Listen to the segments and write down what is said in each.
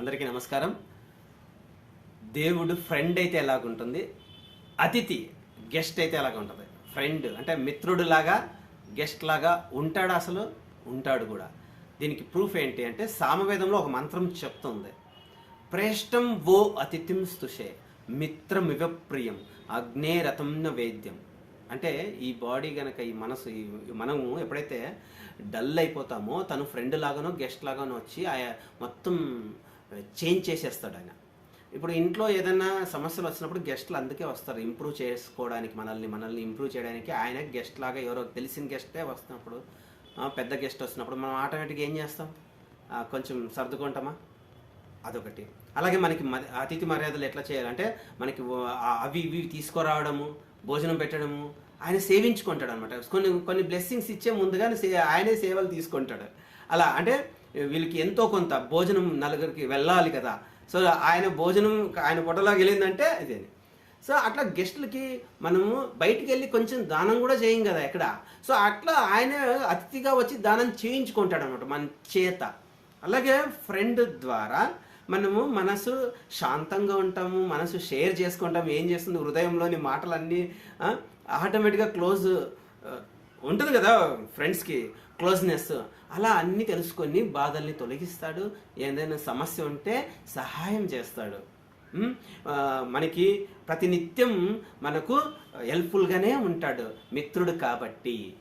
అందరికీ నమస్కారం. దేవుడు ఫ్రెండ్ అయితే ఎలాగుంటుంది? అతిథి గెస్ట్ అయితే ఎలాగ ఉంటుంది ఫ్రెండ్ అంటే మిత్రుడు లాగా గెస్ట్ లాగా ఉంటాడు అసలు? ఉంటాడు కూడా. దీనికి ప్రూఫ్ ఏంటి అంటే సామవేదంలో ఒక మంత్రం చెప్తుంది. ప్రేష్టం వో అతిథిం స్తుషే మిత్రమివ ప్రియం అగ్నేరథం వేద్యం. అంటే ఈ బాడీ గనక ఈ మనసు మనము ఎప్పుడైతే డల్ అయిపోతామో తను ఫ్రెండ్ లాగానో గెస్ట్ లాగానో వచ్చి ఆయా మొత్తం చేంజ్ చేసేస్తాడు ఆయన ఇప్పుడు ఇంట్లో ఏదైనా సమస్యలు వచ్చినప్పుడు గెస్ట్లు అందుకే వస్తారు. ఇంప్రూవ్ చేసుకోవడానికి మనల్ని మనల్ని ఇంప్రూవ్ చేయడానికి ఆయన గెస్ట్ లాగా ఎవరో తెలిసిన గెస్టే వస్తున్నప్పుడు పెద్ద గెస్ట్ వస్తున్నప్పుడు మనం ఆటోమేటిక్గా ఏం చేస్తాం? కొంచెం సర్దుకుంటామా? అదొకటి. అలాగే మనకి మ- అతిథి మర్యాదలు ఎట్లా చేయాలంటే మనకి అవి ఇవి తీసుకురావడము భోజనం పెట్టడము ఆయన సేవించుకుంటాడు అనమాట కొన్ని కొన్ని బ్లెస్సింగ్స్ ఇచ్చే ముందుగానే ఆయనే సేవలు తీసుకుంటాడు. అలా అంటే వీళ్ళకి ఎంతో కొంత భోజనం నలుగురికి వెళ్ళాలి కదా. సో ఆయన భోజనం ఆయన పొట్టలోకి వెళ్ళిందంటే ఇదేని సో అట్లా గెస్టులకి మనము బయటికి వెళ్ళి కొంచెం దానం కూడా చేయం కదా ఎక్కడ. సో అట్లా ఆయన అతిథిగా వచ్చి దానం చేయించుకుంటాడు అనమాట మన చేత. అలాగే ఫ్రెండ్ ద్వారా మనము మనసు శాంతంగా ఉంటాము మనసు షేర్ చేసుకుంటాము ఏం చేస్తుంది హృదయంలోని మాటలన్నీ ఆటోమేటిక్గా క్లోజ్ ఉంటుంది కదా ఫ్రెండ్స్కి క్లోజ్నెస్ అలా అన్నీ తెలుసుకొని బాధల్ని తొలగిస్తాడు. ఏదైనా సమస్య ఉంటే సహాయం చేస్తాడు. మనకి ప్రతినిత్యం మనకు హెల్ప్ఫుల్గానే ఉంటాడు. మిత్రుడు కాబట్టి.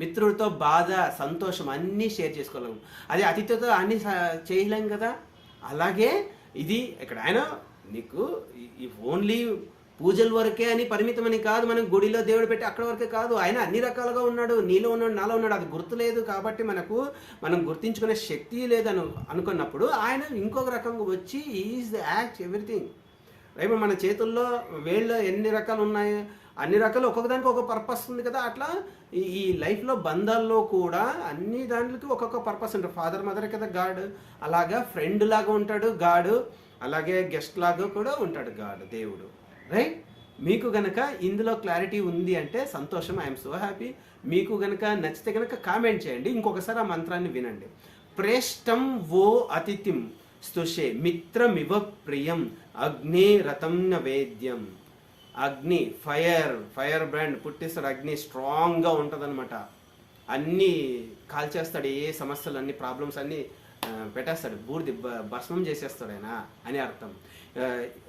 మిత్రుడితో బాధ సంతోషం అన్నీ షేర్ చేసుకోలేము అదే అతిథితో అన్నీ స- చేయలేం కదా. అలాగే ఇది ఇక్కడ ఆయన నీకు ఈ ఓన్లీ పూజల వరకే అని పరిమితమని కాదు మనం గుడిలో దేవుడు పెట్టి అక్కడ వరకే కాదు. ఆయన అన్ని రకాలుగా ఉన్నాడు నీలో ఉన్నాడు నాలో ఉన్నాడు అది గుర్తులేదు కాబట్టి మనకు మనం గుర్తించుకునే శక్తి లేదని అనుకున్నప్పుడు ఆయన ఇంకొక రకంగా వచ్చి ఈజ్ ద యాక్ట్ ఎవ్రీథింగ్ ఇప్పుడు మన చేతుల్లో వేళ్ళు ఎన్ని రకాలు ఉన్నాయి అన్ని రకాలు ఒక్కొక్కదానికి ఒక పర్పస్ ఉంది కదా. అట్లా ఈ- లైఫ్లో బంధాల్లో కూడా అన్ని దానికి ఒక్కొక్క పర్పస్ ఉంటుంది ఫాదర్ మదర్ కదా గాడ్. అలాగా ఫ్రెండ్ లాగా ఉంటాడు గాడు. అలాగే గెస్ట్ లాగా కూడా ఉంటాడు గాడ్ దేవుడు. రైట్ మీకు గనక ఇందులో క్లారిటీ ఉంది అంటే సంతోషం. ఐఎమ్ సో హ్యాపీ మీకు గనక నచ్చితే గనక కామెంట్ చేయండి. ఇంకొకసారి ఆ మంత్రాన్ని వినండి. ప్రేష్టం ఓ అతిథిం స్తుషే మిత్రమివ ప్రియం అగ్ని రతం వేద్యం. అగ్ని ఫైర్ ఫైర్ బ్రాండ్ పుట్టిస్తాడు. అగ్ని స్ట్రాంగ్గా ఉంటుందన్నమాట. అన్నీ కాల్చేస్తాడు ఏ సమస్యలు అన్ని ప్రాబ్లమ్స్ అన్నీ పెట్టేస్తాడు. బూడిది బ- భస్మం చేసేస్తాడు ఆయన అని అర్థం.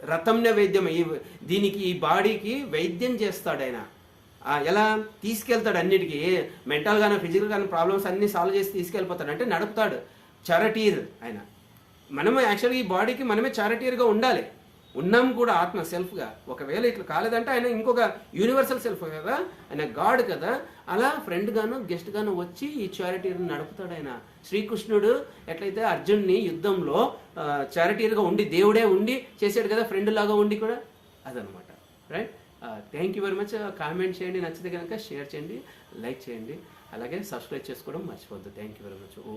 రథంన వైద్యం ఈ దీనికి ఈ బాడీకి వైద్యం చేస్తాడు ఆయన. ఎలా తీసుకెళ్తాడు అన్నిటికీ? మెంటల్ కానీ ఫిజికల్ కానీ ప్రాబ్లమ్స్ అన్ని సాల్వ్ చేసి తీసుకెళ్ళిపోతాడు. అంటే నడుపుతాడు. చారిటీర్ ఆయన. మనమే యాక్చువల్గా ఈ బాడీకి మనమే చారిటీర్గా ఉండాలి. ఉన్నాం కూడా ఆత్మ సెల్ఫ్గా ఒకవేళ ఇట్లా కాలేదంటే ఆయన ఇంకొక యూనివర్సల్ సెల్ఫ్ కదా. ఆయన గాడ్ కదా. అలా ఫ్రెండ్గాను గెస్ట్గాను వచ్చి ఈ చారిటీని నడుపుతాడు ఆయన. శ్రీకృష్ణుడు ఎట్లయితే అర్జున్ని యుద్ధంలో చారిటీర్గా ఉండి దేవుడే ఉండి చేశాడు కదా ఫ్రెండ్ లాగా ఉండి కూడా? అదనమాట. Right thank you very much comment చేయండి. నచ్చితే కనుక షేర్ చేయండి. లైక్ చేయండి. అలాగే సబ్స్క్రైబ్ చేసుకోవడం మర్చిపోద్దు థ్యాంక్ యూ వెరీ మచ్